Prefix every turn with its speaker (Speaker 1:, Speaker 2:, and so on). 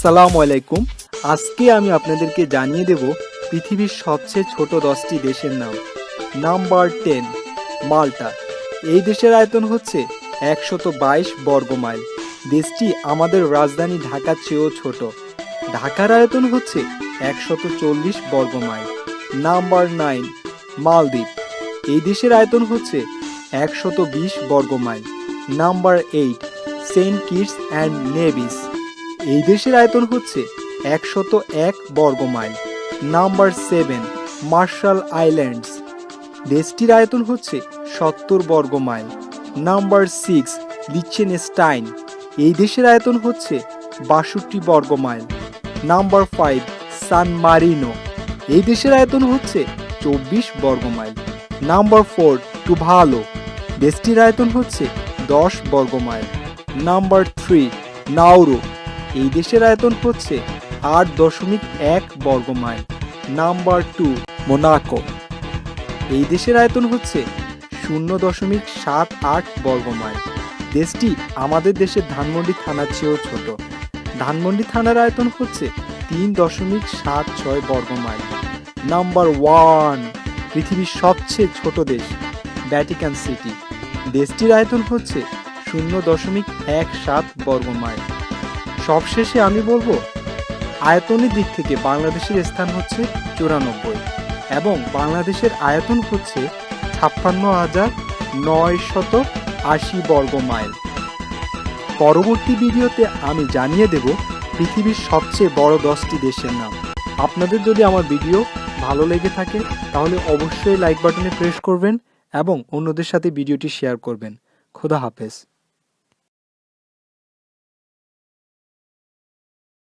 Speaker 1: আসসালামু আলাইকুম। আজকে আমি আপনাদেরকে জানিয়ে দেব পৃথিবীর সবচেয়ে ছোট দশটি দেশের নাম। Number ten, Malta. এই দেশের আয়তন হচ্ছে একশত বাইশ বর্গ মাইল। দেশটি আমাদের রাজধানী ঢাকার চেয়েও ছোট। ঢাকার আয়তন হচ্ছে একশত চল্লিশ বর্গ মাইল। নাম্বার নাইন, মালদ্বীপ। এই দেশের আয়তন হচ্ছে একশত বিশ বর্গ mile. Number eight, Saint Kitts and Nevis. এই দেশের আয়তন হচ্ছে একশত এক বর্গ mile number seven, Marshall Islands. দেশটির আয়তন হচ্ছে সত্তর বর্গ মাইল নাম্বার সিক্স, লিচেনস্টাইন। এই দেশের আয়তন হচ্ছে বাষট্টি বর্গ mile number five, San Marino. এই দেশের আয়তন হচ্ছে চব্বিশ বর্গ মাইল নাম্বার ফোর, টুভালো। দেশটির আয়তন হচ্ছে দশ বর্গ মাইল নাম্বার থ্রি নাউরো এই দেশের আয়তন হচ্ছে আট দশমিক এক বর্গ মাইল নাম্বার টু মোনাকো। এই দেশের আয়তন হচ্ছে শূন্য দশমিক সাত আট বর্গ মাইল দেশটি আমাদের দেশের ধানমন্ডি থানার চেয়েও ছোট। ধানমন্ডি থানার আয়তন হচ্ছে তিন দশমিক সাত ছয় বর্গ মাইল নাম্বার ওয়ান, পৃথিবীর সবচেয়ে ছোট দেশ, ভ্যাটিকান সিটি। দেশটির আয়তন হচ্ছে শূন্য দশমিক এক সাত বর্গ মাইল সবশেষে আমি বলব, আয়তনের দিক থেকে বাংলাদেশের স্থান হচ্ছে চুরানব্বই এবং বাংলাদেশের আয়তন হচ্ছে ছাপ্পান্ন হাজার নয় শত আশি বর্গ মাইল। পরবর্তী ভিডিওতে আমি জানিয়ে দেব পৃথিবীর সবচেয়ে বড় দশটি দেশের নাম। আপনাদের যদি আমার ভিডিও ভালো লেগে থাকে, তাহলে অবশ্যই লাইক বাটনে প্রেস করবেন এবং অন্যদের সাথে ভিডিওটি শেয়ার করবেন। খোদা হাফেজ।